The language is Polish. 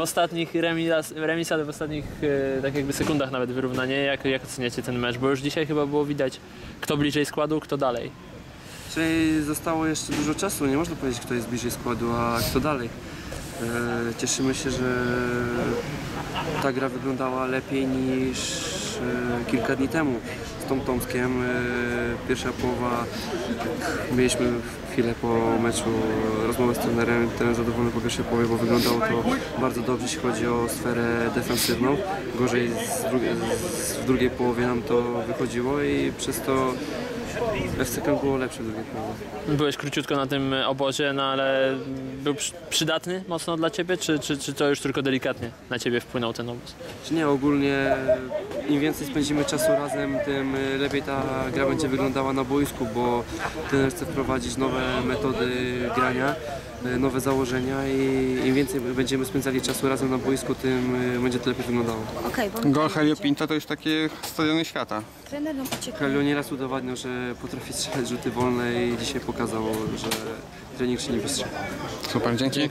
W ostatnich remis, remis ale w ostatnich e, tak jakby sekundach nawet wyrównanie. Jak, jak oceniacie ten mecz? Bo już dzisiaj chyba było widać, kto bliżej składu, kto dalej. Czyli zostało jeszcze dużo czasu, nie można powiedzieć kto jest bliżej składu, a kto dalej. E, Cieszymy się, że ta gra wyglądała lepiej niż e, kilka dni temu Tom Tomskiem. E, Pierwsza połowa, mieliśmy chwilę po meczu rozmowę z trenerem, trener zadowolony po pierwszej połowie, bo wyglądało to bardzo dobrze, jeśli chodzi o sferę defensywną. Gorzej w drugiej połowie nam to wychodziło i przez to FCK było lepsze w drugiej połowie. Byłeś króciutko na tym obozie, no ale był przy- przydatny mocno dla ciebie, czy, czy, czy to już tylko delikatnie na ciebie wpłynął ten obóz? Czy nie, ogólnie im więcej spędzimy czasu razem, tym lepiej ta gra będzie wyglądała na boisku, bo trener chce wprowadzić nowe metody grania, nowe założenia i im więcej będziemy spędzali czasu razem na boisku, tym y, będzie to lepiej wyglądało. Bo Gol Helio Pinto to jest takie stadiony świata. trener nam uciekł. Kalio nieraz udowadniał, że potrafi strzelać rzuty wolne i dzisiaj pokazał, że trening się nie wystrzyma. Super, dzięki.